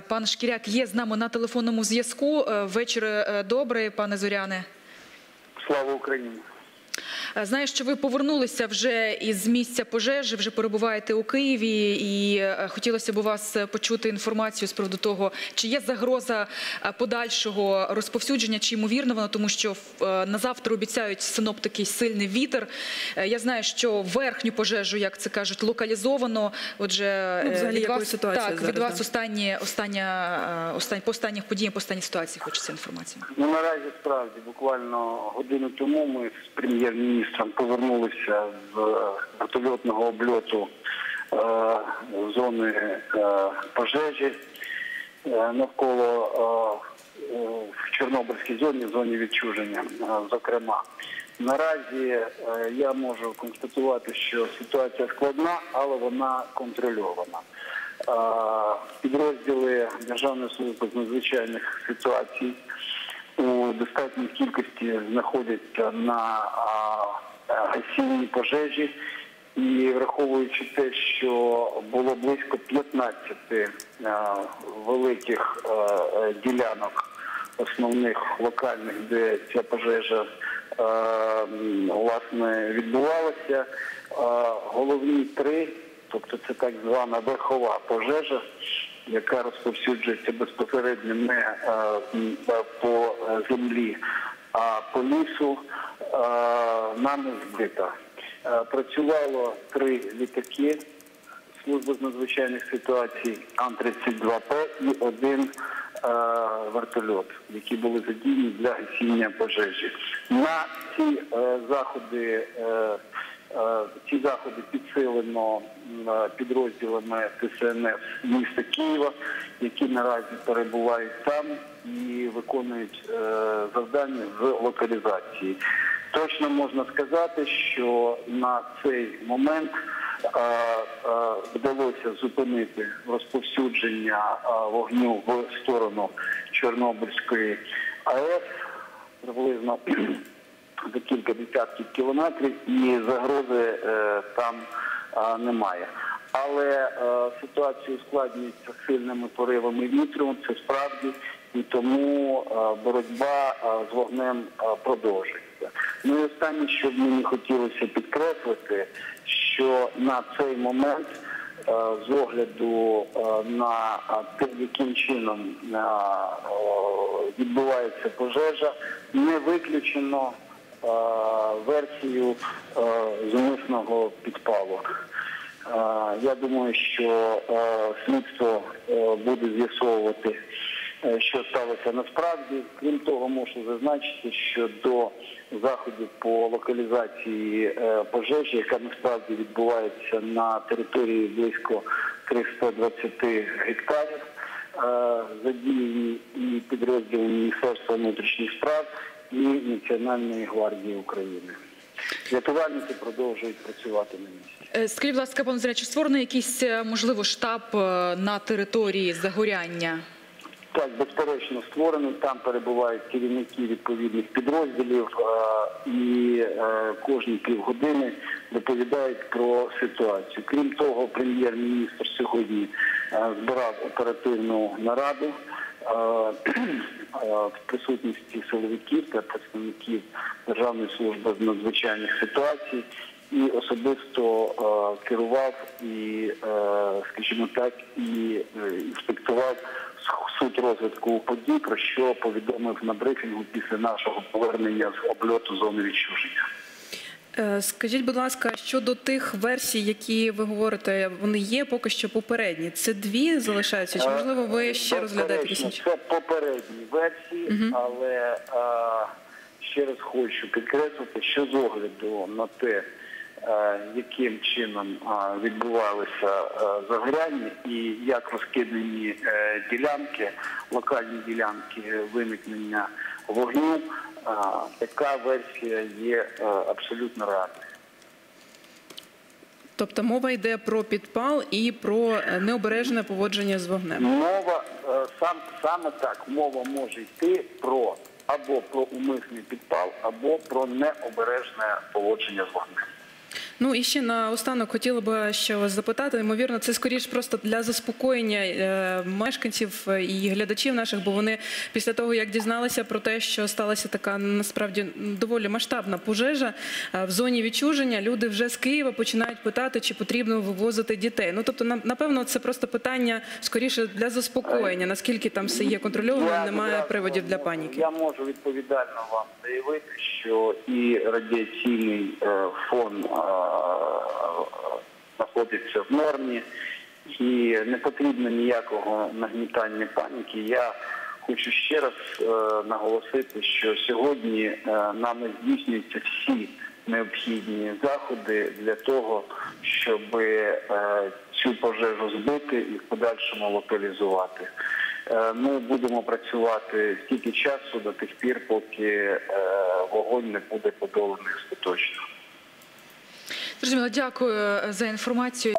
Пан Шкіряк є з нами на телефонному зв'язку. Е, Вечір е, добрий, пане Зоряне. Слава Україні! Е, Знаю, що ви повернулися вже із місця пожежі, вже перебуваєте у Києві, і е, хотілося б у вас почути інформацію з приводу того, чи є загроза е, подальшого розповсюдження, чи ймовірно воно, тому що на завтра обіцяють синоптики сильний вітер. Я знаю, що верхню пожежу, як це кажуть, локалізовано. Отже, Ну, взагалі, від вас так зараз, від вас останні, остання, останні по останніх подіям, по останній ситуації хочеться інформацію. Ну наразі справді буквально годину тому ми з прем'єр-міністром повернулися з е, вертольотного обльоту е, зони е, пожежі навколо в Чорнобильській зоні, в зоні відчуження, зокрема. Наразі я можу констатувати, що ситуація складна, але вона контрольована. Підрозділи Державної служби з надзвичайних ситуацій у достатній кількості знаходяться на гасінні пожежі. І враховуючи те, що було близько 15 е, великих е, е, ділянок основних локальних, де ця пожежа власне відбувалася, головні три, тобто це так звана верхова пожежа, яка розповсюджується безпосередньо не е, е, по землі, а по лісу, е, нами збита. Працювало три літаки служби з надзвичайних ситуацій Ан-32П і один вертольот, які були задіяні для гасіння пожежі. На ці заходи ці заходи підсилено е, підрозділами ТСНС міста Києва, які наразі перебувають там і виконують е, завдання з локалізації. Точно можна сказати, що на цей момент е, е, вдалося зупинити розповсюдження е, вогню в сторону Чорнобильської АЕС приблизно за кілька десятків кілометрів, і загрози е, там немає. Але е, ситуація ускладнюється сильними поривами вітру, це справді, і тому е, боротьба з вогнем продовжується. Ну і останнє, що мені хотілося підкреслити, що на цей момент з огляду на те, яким чином відбувається пожежа, не виключено версію е, зумисного підпалу. Е, Я думаю, що е, слідство е, буде з'ясовувати, е, що сталося насправді. Крім того, можу зазначити, що до заходів по локалізації е, пожежі, яка насправді відбувається на території близько 320 гектарів, е, задіяні і підрозділи Міністерства внутрішніх справ і Національної гвардії України. Рятувальники продовжують працювати на місці. Е, Скажіть, будь ласка, пане Зоряне, чи створений якийсь, е, можливо, штаб е, на території загоряння? Так, безперечно створений. Там перебувають керівники відповідних підрозділів і кожні півгодини доповідають про ситуацію. Крім того, прем'єр-міністр сьогодні збирав оперативну нараду в присутності силовиків та представників Державної служби з надзвичайних ситуацій. І особисто керував і, скажімо так, і е, інспектував суть розвитку подій, про що повідомив на брифінгу після нашого повернення з обльоту зони відчуження. Е, Скажіть, будь ласка, щодо тих версій, які ви говорите, вони є поки що попередні. Це дві залишаються? Чи можливо ви ще розглядаєте якісь інші? Це попередні версії, але е, ще раз хочу підкреслити, що з огляду на те, е, яким чином е, відбувалися е, загоряння і як розкидані е, ділянки, локальні ділянки виникнення вогню, е, така версія є е, абсолютно реальною. Тобто мова йде про підпал і про е, необережне поводження з вогнем. Мова е, сам саме так мова може йти про або про умисний підпал, або про необережне поводження з вогнем. Ну і ще наостанок хотіла би ще вас запитати. Ймовірно, це скоріш просто для заспокоєння е, мешканців і глядачів наших, бо вони після того, як дізналися про те, що сталася така насправді доволі масштабна пожежа е, в зоні відчуження, люди вже з Києва починають питати, чи потрібно вивозити дітей. Ну тобто, на- напевно, це просто питання скоріше для заспокоєння. Наскільки там все є контрольовано, немає приводів для паніки. Я можу відповідально вам заявити, що і радіаційний е, фон е, знаходиться в нормі, і не потрібно ніякого нагнітання паніки. Я хочу ще раз е, наголосити, що сьогодні е, нами здійснюються всі необхідні заходи для того, щоб е, цю пожежу збити і в подальшому локалізувати. Ми будемо працювати стільки часу до тих пір, поки вогонь не буде подоланий остаточно. Зрозуміло, дякую за інформацію.